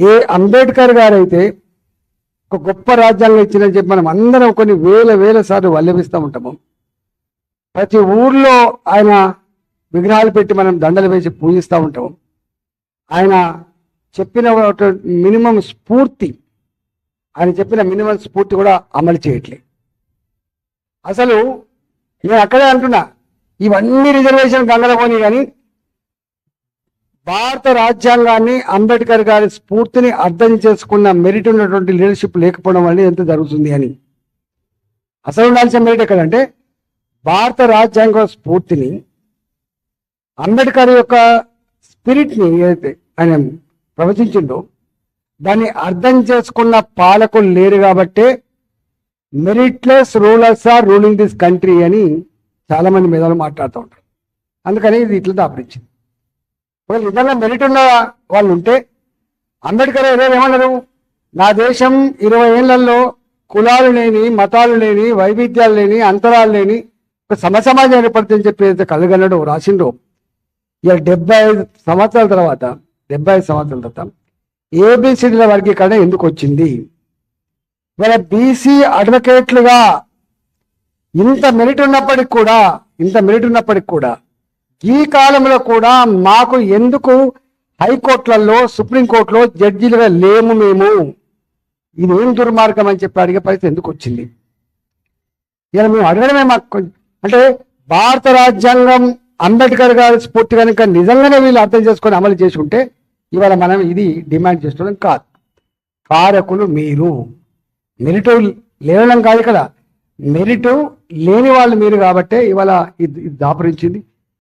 ఏ అంబేద్కర్ గారైతే ఒక గొప్ప రాజ్యాంగం ఇచ్చిందని చెప్పి మనం అందరం కొన్ని వేల వేల సార్లు వల్లభిస్తూ ఉంటాము. ప్రతి ఊర్లో ఆయన విగ్రహాలు పెట్టి మనం దండలు వేసి పూజిస్తూ ఉంటాము. ఆయన చెప్పిన మినిమం స్ఫూర్తి ఆయన చెప్పిన మినిమం స్ఫూర్తి కూడా అమలు చేయట్లే. అసలు నేను అక్కడే అంటున్నా ఇవన్నీ రిజర్వేషన్ గంగల కానీ భారత రాజ్యాంగాన్ని అంబేద్కర్ గారి స్ఫూర్తిని అర్థం చేసుకున్న మెరిట్ ఉన్నటువంటి లీడర్షిప్ లేకపోవడం వల్ల ఎంత జరుగుతుంది అని. అసలు ఉండాల్సిన మెరిట్ ఎక్కడంటే భారత రాజ్యాంగ స్ఫూర్తిని అంబేద్కర్ యొక్క స్పిరిట్ని ఏదైతే ఆయన ప్రవచించిండో దాన్ని అర్థం చేసుకున్న పాలకులు లేరు కాబట్టే meritless rulers are ruling this country అని చాలా మంది మేధావులు మాట్లాడుతూ ఉంటారు. అందుకని ఇది ఇట్లా దాపరించింది. ఒకవేళ నిజంగా మెరిట్ ఉన్న వాళ్ళు ఉంటే అంబేద్కర్ గారు ఏమన్నారు? నా దేశం ఇరవై ఏళ్ళలో కులాలు లేని మతాలు లేని వైవిధ్యాలు లేని అంతరాలు లేని ఒక సమసమాజం ఏర్పడుతుందని చెప్పి ఏదైతే కలగన్నాడో రాసిండో ఇక డెబ్బై ఐదు సంవత్సరాల తర్వాత డెబ్బై ఐదు సంవత్సరాల తర్వాత ఏబిసిడీల వర్గీకరణ ఎందుకు వచ్చింది? ఇవాళ బీసీ అడ్వకేట్లుగా ఇంత మెరిట్ ఉన్నప్పటికి కూడా ఇంత మెరిట్ ఉన్నప్పటికి కూడా ఈ కాలంలో కూడా మాకు ఎందుకు హైకోర్టులలో సుప్రీంకోర్టులో జడ్జీలుగా లేము మేము? ఇది ఏం దుర్మార్గం అని చెప్పి అడిగే పరిస్థితి ఎందుకు వచ్చింది? ఇలా మేము అడగడమే మాకు అంటే భారత రాజ్యాంగం అంబేద్కర్ గారి స్ఫూర్తి కనుక నిజంగానే వీళ్ళు అర్థం చేసుకొని అమలు చేసి ఉంటే ఇవాళ మనం ఇది డిమాండ్ చేస్తున్నాం కాదు. కారకులు మీరు. మెరిట్ లేవడం కాదు ఇక్కడ. మెరిట్ లేని వాళ్ళు మీరు కాబట్టే ఇవాళ ఇది ఇది